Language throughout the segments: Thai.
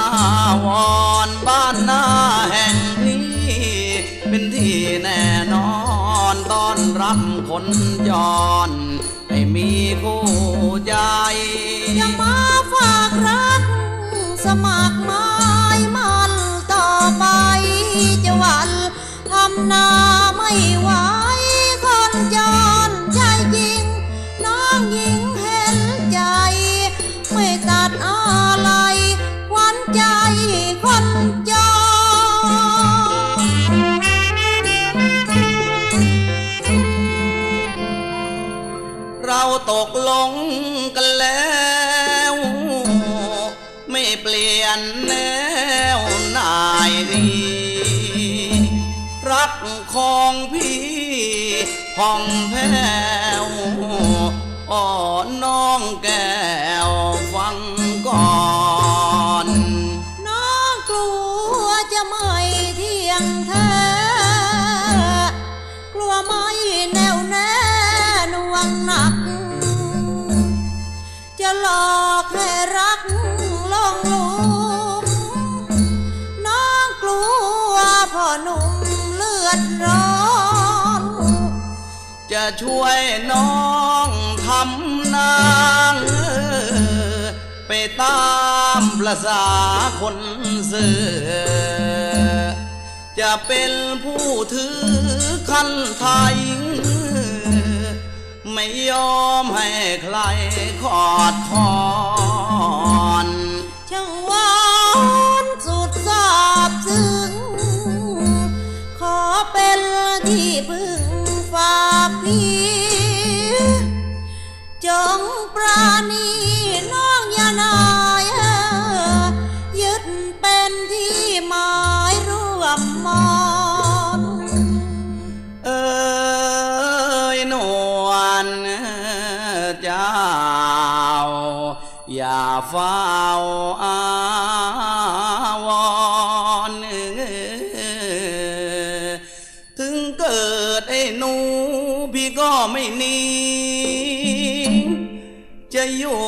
อาวรบ้านนาแห่งนี้ เป็นที่แน่นอนต้อนรับคนจรให้มีคู่ใจ ตกลงกันแล้ว ไม่เปลี่ยนแนวนายรีรักของพี่ผ่องแผ้วอ่อนน้องแก้ ช่วยน้องทำนางไปตามประสาคนเสือจะเป็นผู้ถือคันไทย ไม่ยอมให้ใครขอดคอนช่างหวานสุดซาบซึ้งขอเป็นที่พึ่งากพี่ จงปราณีน้องอย่านายยึดเป็นที่หมายร่วมมอนเอ้ยนวลเจ้า อย่าเฝ้าอา จะอยู่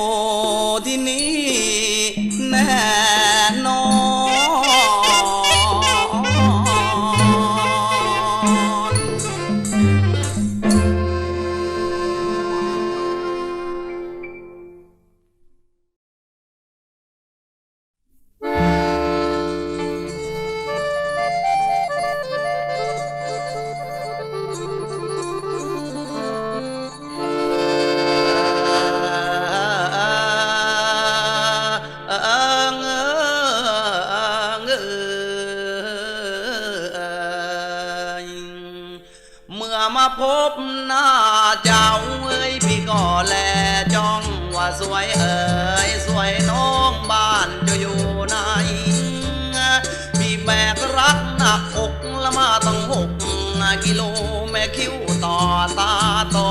กิโลแม่คิ้วต่อตาต่อ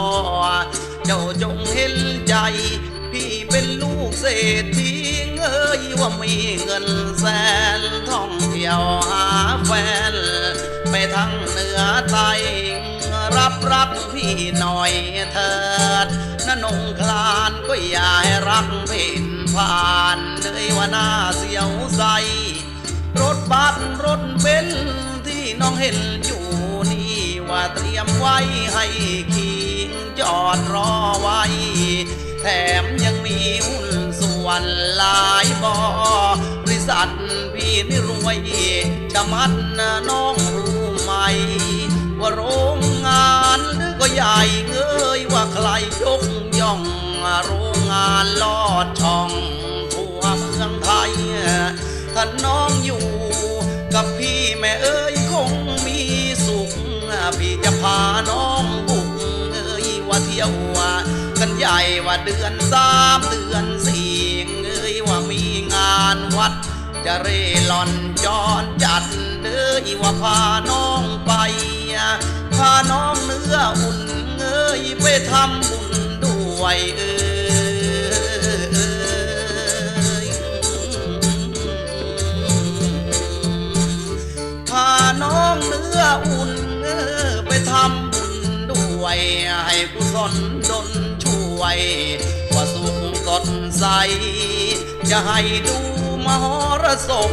เจ้าจงเห็นใจ พี่เป็นลูกเศรษฐีเอ้ยว่ามีเงินแสนท่องเที่ยวหาแฟน ไปทั้งเหนือใต้รับรักพี่หน่อยเถิดนนงคลานก็อย่าให้รักเพ่นผ่านเลยว่าน่าเสียวใสรถบัสรถเบนที่น้องเห็นอยู่ ว่าเตรียมไว้ให้ขี่จอดรอไว้ แถมยังมีหุ้นส่วนหลายบ่อบริษัทพี่นี่รวยจะมัดน,น้องรู้ไหม ว่าโรงงานหรือก็ใหญ่เงยว่าใครยกย่องโรงงานลอดช่องทั่วเมืองไทยถ้าน้องอยู่กับพี่แม่เอ้ พาน้องบุกเอ้ยว่าเที่ยวกันใหญ่ว่าเดือนสามเดือนสี่เอ้ยว่ามีงานวัด จะเร่ร่อนจอนจัดเด้อว่าพาน้องไป พาน้องเนื้ออุ่นเอ้ยไปทำบุญด้วยเอ้ยพาน้องเนื้ออุ่น ไวยให้กุศลดนช่วยว่าสุขสดใส จะให้ดูมหรสพ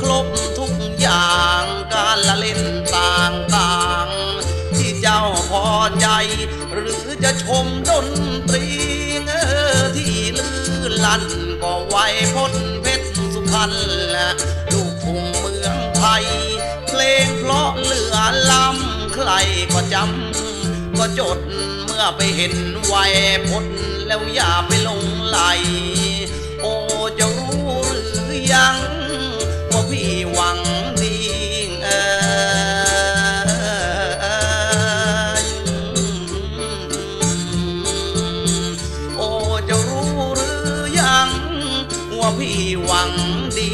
ครบทุกอย่างการละเล่นต่างๆ ที่เจ้าพอใจ หรือจะชมดนตรีเออที่ลื่นลั่นก็ไวพ้นเพชรสุพรรณลูกทุ่งเมืองไทย เพลงเพราะเหลือล้ำใครก็จำ ก็จดเมื่อไปเห็นวัยพดแล้วอย่าไปลงไหล โอจะรู้หรือยัง ว่าพี่หวังดีโอจะรู้หรือยัง ว่าพี่หวังดี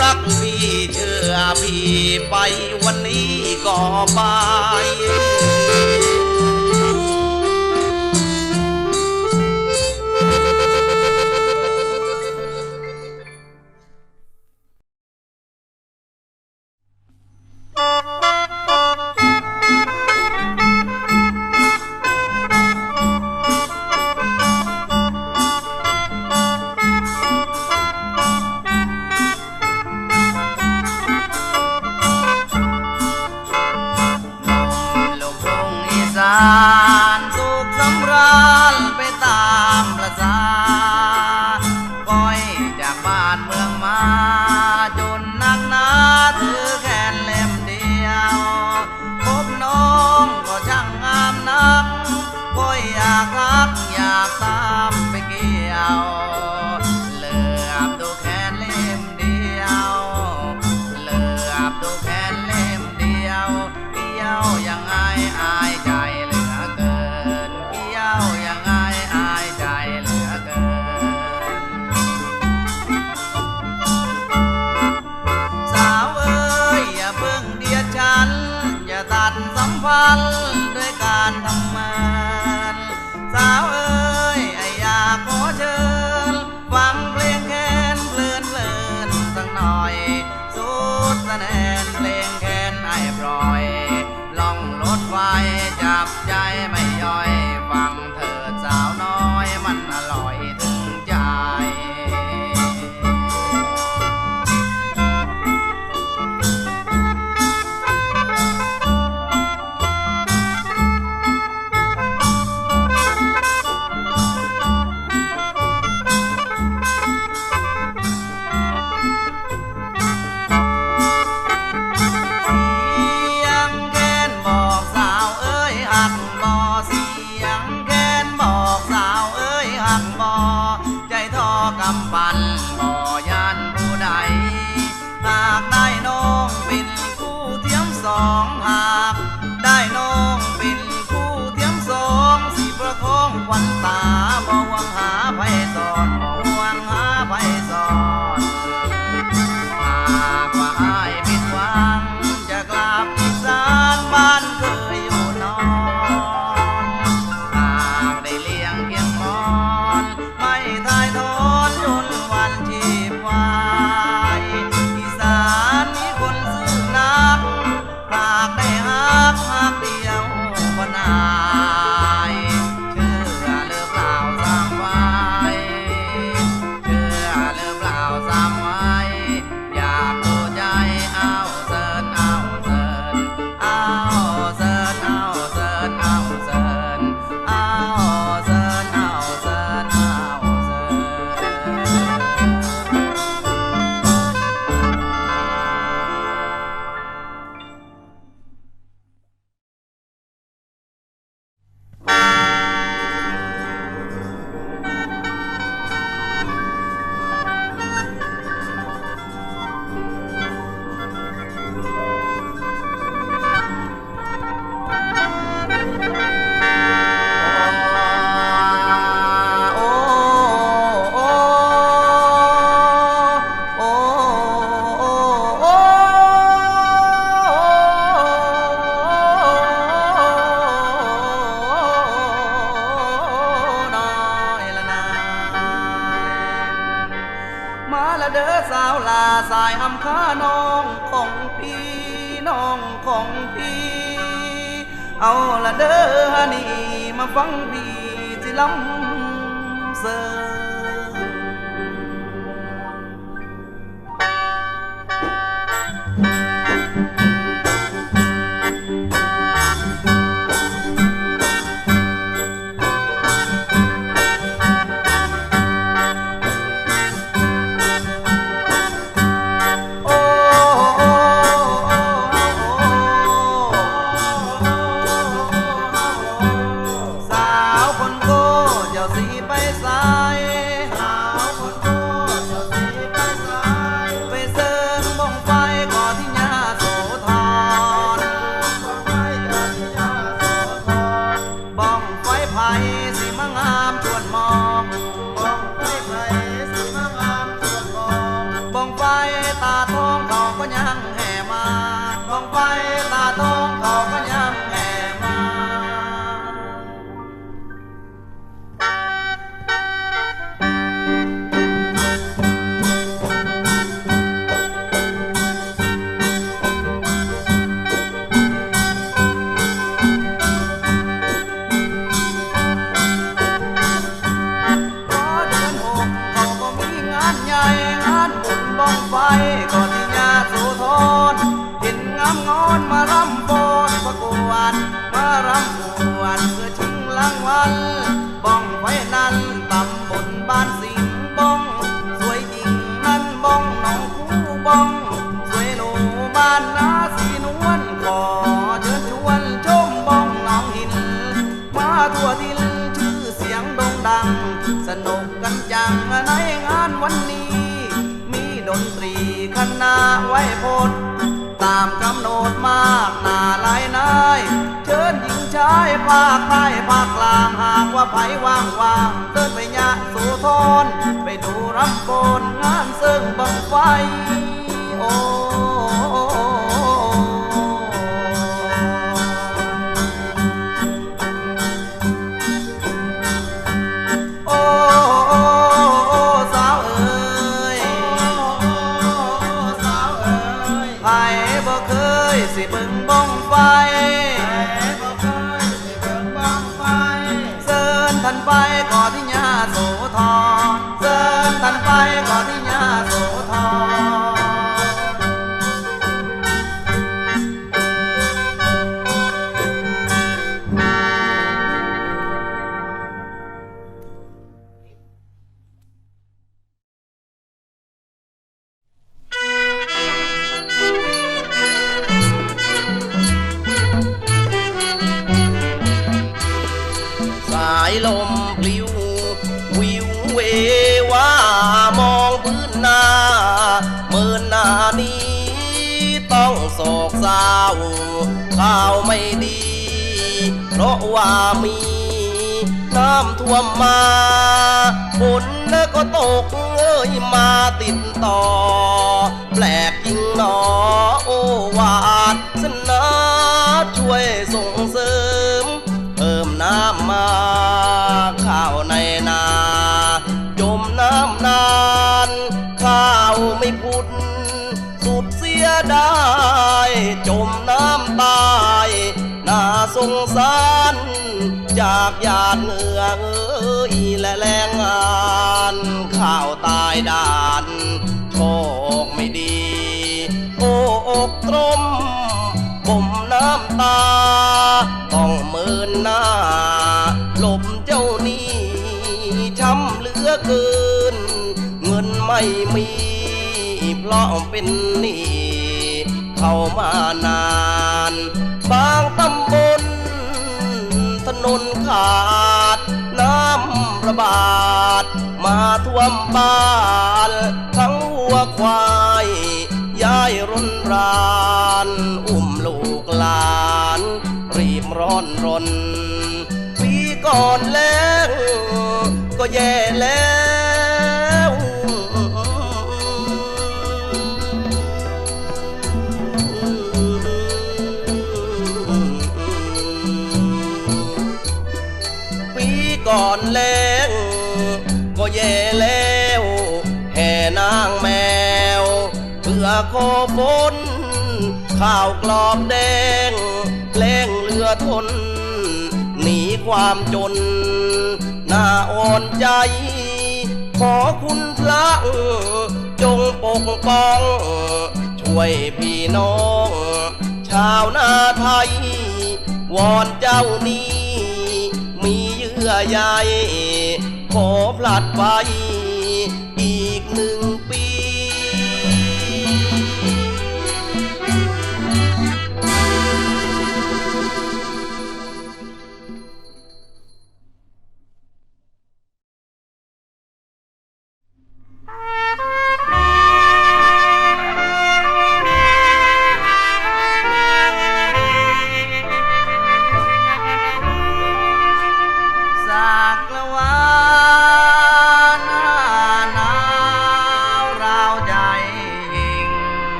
รักพี่เชื่อพี่ไปวันนี้ก็ไป เด้อสาวลาสายอำคาน้องของพี่น้องของพี่ เอาละเด้อฮนี่มาฟังพี่ที่ลำเสือางวัลบ้องไฟนั้นตำบลบ้านสิงบ้อง สวยจริงนั้นบ้องหนองคู่บ้อง สวยหนูบ้านนาสีนวลขอเชิญชวนชมบ้องหนองหิน มาทั่วทินชื่อเสียงโด่งดัง สนุกกันจังในงานวันนี้ มีดนตรีคณะไว้พดตามกำหนดมากนาหลายนาย เชิญหญิงชายภาคใต้ภาคกลางหากว่าไผว่างว่างๆเดินไปยะโสธรไปดูรำโกนงานเสิ่งบังไฟโอ้โอ้โอ้โอ้สาวเอ๋ยสาวเอ๋ยไผบ่เคยสิเบิ่งบ้องไฟ สันไปก่อที่ยาโสธรเสิมทันไปก่อที่ วมมาฝนแล้วก็ตกเอ้ยมาติดต่อ แปลกจริงหนอโอวาสนาช่วยส่งเสริม เพิ่มน้ำมาข้าวในนา จมน้ำนาน ข้าวไม่พุดสุดเสียดายจมน้ำตาย น่าสงสาร จากหยาดเหงื่อ ยและแรงงานข้าวตายดานโชคไม่ดี โอ้อกตรมผมน้ำตา ต้องเมินหน้าหลบเจ้านี้ช้ำเหลือเกิน เงินไม่มีเพราะเป็นหนี้เข้ามานาน บางตำบลถนนขาด บาท มาท่วมบ้าน ทั้งวัวควายย้ายรุนราน อุ้มลูกหลาน รีบร้อนรน ปีก่อนแล้งก็แย่แล้ว โกบนข้าวกรอบแดงแล้งเรือทน หนีความจน หน้าอ่อนใจ ขอคุณพระจงปกป้อง ช่วยพี่น้อง ชาวนาไทย วอนเจ้านี้ มีเยื่อใยขอพลัดไป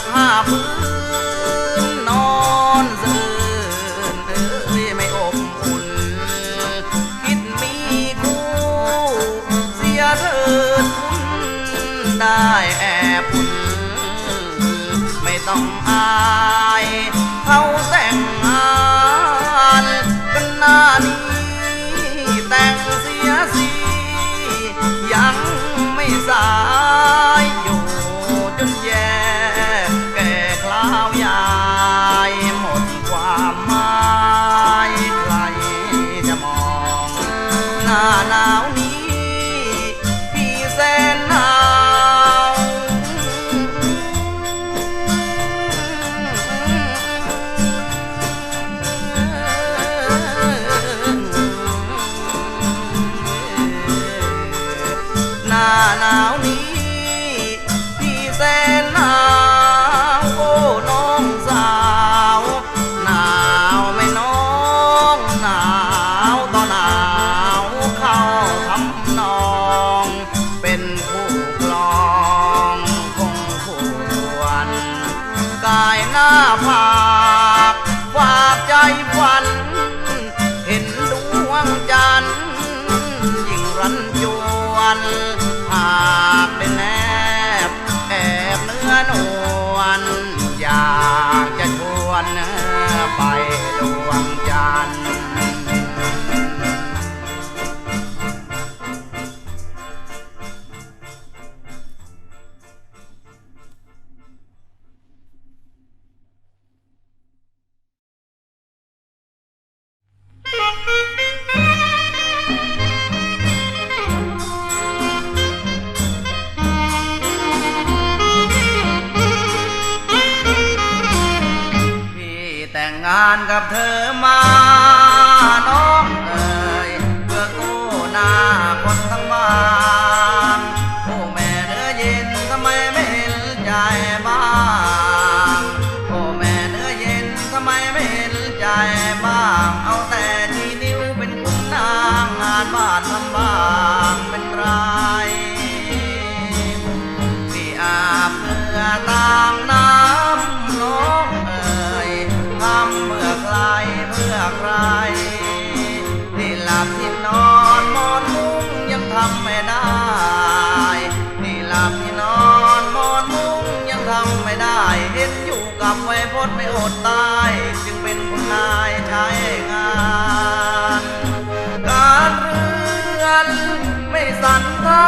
ากห้าพื้นนอนซื่นเอ้ยไม่อบอุ่น คิดมีคู่เสียเถิดคุณได้แอบอุ่นไม่ต้องอายเขา now.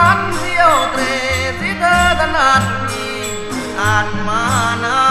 านเที่ยวเตรที่เธอถนัดอ่านมานาน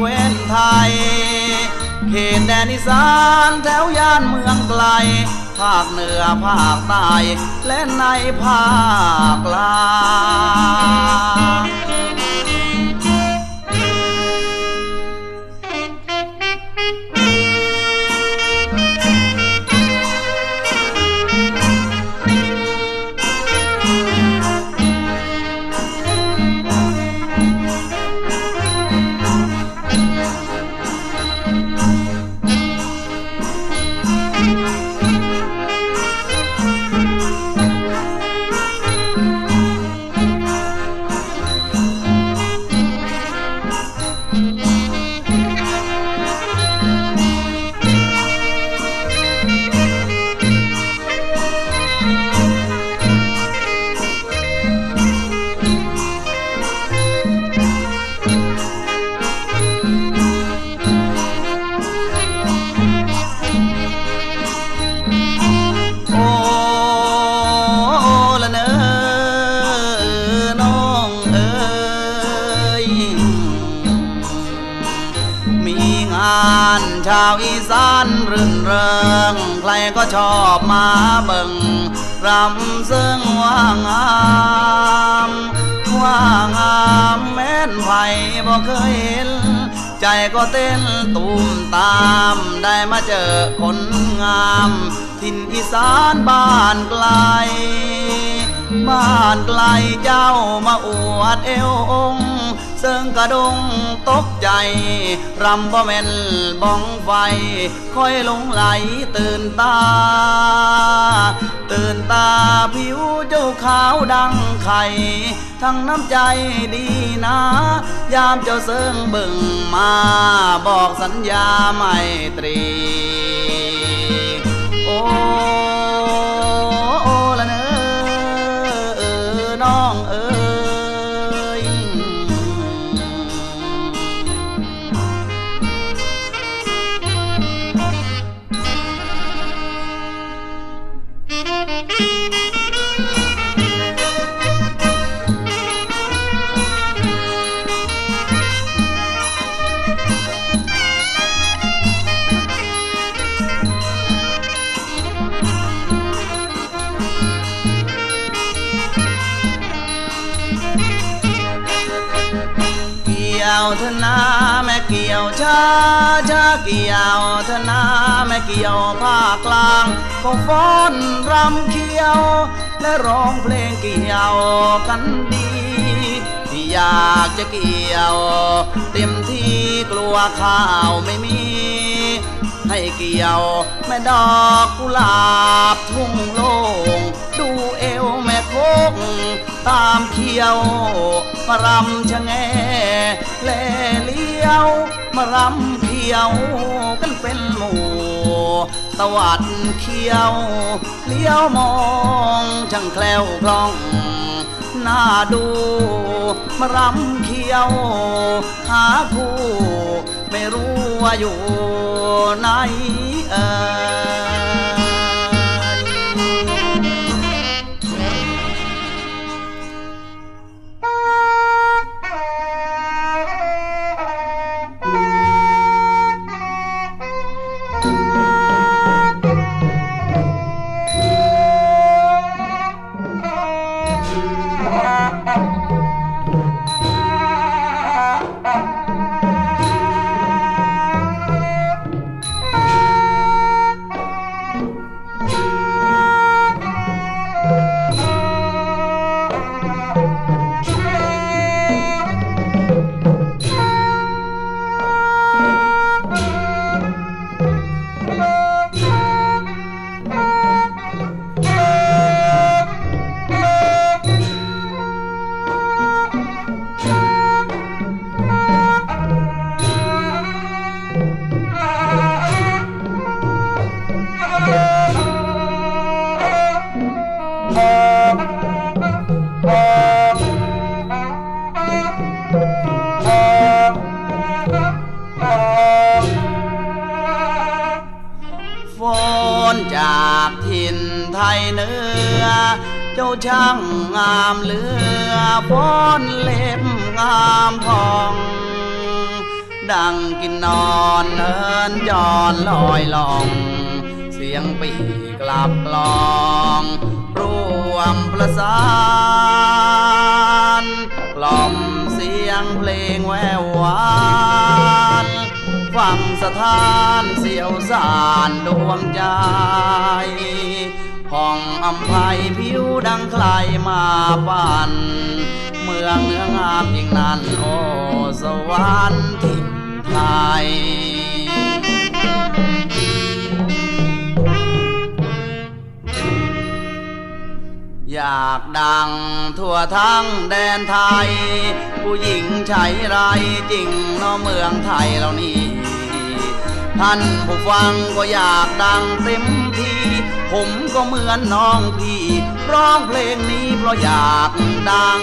เว้นไทย เขตแดนอีสานแถวย่านเมืองไกล ภาคเหนือภาคใต้และในภาคกลาง ชอบมาเบิ่งรำซึ่งว่างามว่างามแม้นไผบ่เคยเห็น ใจก็เต้นตูมตามได้มาเจอคนงามถิ่นอีสานบ้านไกล บ้านไกลเจ้ามาอวดเอวองค์ เซิงกระดงตกใจ รำบ่แม่นบ้องไฟ ค่อยลงไหลตื่นตา ตื่นตาผิวเจ้าขาวดังไข่ ทั้งน้ำใจดีนะ ยามเจ้าเซิงเบิ่งมา บอกสัญญาไม่ตรี โอ้ ยวเธอนาแม่เกี่ยวช้าช้าเกี่ยวเธอนาแม่เกี่ยวภาคกลางก็ฟ้อนรำเขียว และร้องเพลงเกี่ยวกันดีที่อยากจะเกี่ยว เต็มที่กลัวข้าวไม่มี ให้เกี่ยวแม่ดอกกุหลาบทุ่งโล่งดูเอวแม่โคกตามเขียวมารำชะแงแลเลี้ยวมารำเขียวกันเป็นหมู่ตวัดเขียวเลี้ยวมองช่างแคล้วคล่องน่าดูมารำเขียวหาคู่ ไม่รู้ว่าอยู่ไหนเอ่ย ช่างงามเหลือฝนเล็บงามทอง ดังกินนอนเนินจอนลอยลอง เสียงปีกลับกลองรวมประสานกล่อมเสียงเพลงแววหวานฟังสถานเสียวสารดวงใจ ห้องอำไพผิวดังใครมาปั่นเมืองเนื้องามยิ่งนั้นโอสวรรค์ถิ่นไทยอยากดังทั่วทั้งแดนไทย ผู้หญิงใช้ไรจริงเนอเมืองไทยเรานี่ท่านผู้ฟังก็อยากดังเต็มที่ ผมก็เหมือนน้องพี่ ร้องเพลงนี้เพราะอยากดัง